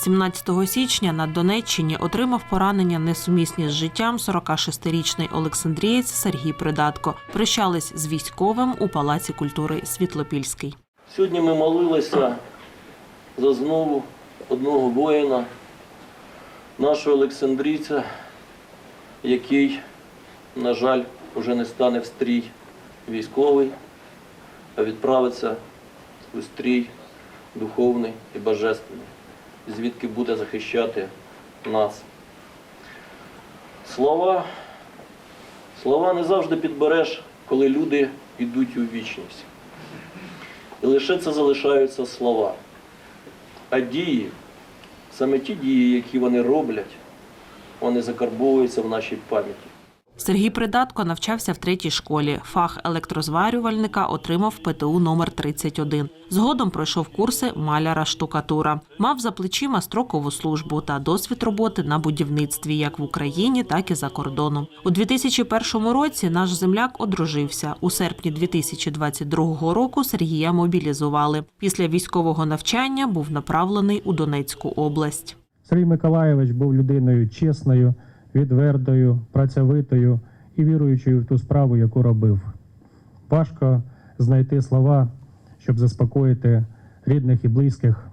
17 січня на Донеччині отримав поранення несумісні з життям 46-річний Олександрієць Сергій Придатко. Прощались з військовим у Палаці культури Світлопільський. Сьогодні ми молилися за знову одного воїна, нашого Олександрійця, який, на жаль, вже не стане в стрій військовий, а відправиться у стрій духовний і божественний, звідки буде захищати нас. Слова, слова не завжди підбереш, коли люди йдуть у вічність. І лише це залишаються слова. А дії, саме ті дії, які вони роблять, вони закарбовуються в нашій пам'яті. Сергій Придатко навчався в третій школі. Фах електрозварювальника отримав ПТУ номер 31. Згодом пройшов курси маляра штукатура. Мав за плечима строкову службу та досвід роботи на будівництві як в Україні, так і за кордоном. У 2001 році наш земляк одружився. У серпні 2022 року Сергія мобілізували. Після військового навчання був направлений у Донецьку область. Сергій Миколаєвич був людиною чесною, відвертою, працьовитою і віруючою в ту справу, яку робив. Важко знайти слова, щоб заспокоїти рідних і близьких.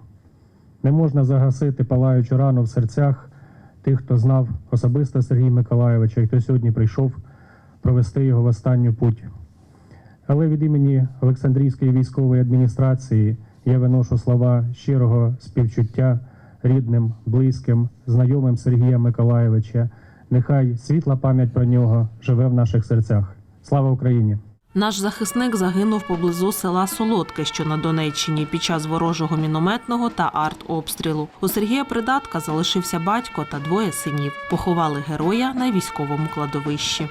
Не можна загасити палаючу рану в серцях тих, хто знав особисто Сергія Миколаєвича і хто сьогодні прийшов провести його в останню путь. Але від імені Олександрійської військової адміністрації я виношу слова щирого співчуття рідним, близьким, знайомим Сергія Миколаєвича. Нехай світла пам'ять про нього живе в наших серцях. Слава Україні! Наш захисник загинув поблизу села Солодке, що на Донеччині, під час ворожого мінометного та артобстрілу. У Сергія Придатка залишився батько та двоє синів. Поховали героя на військовому кладовищі.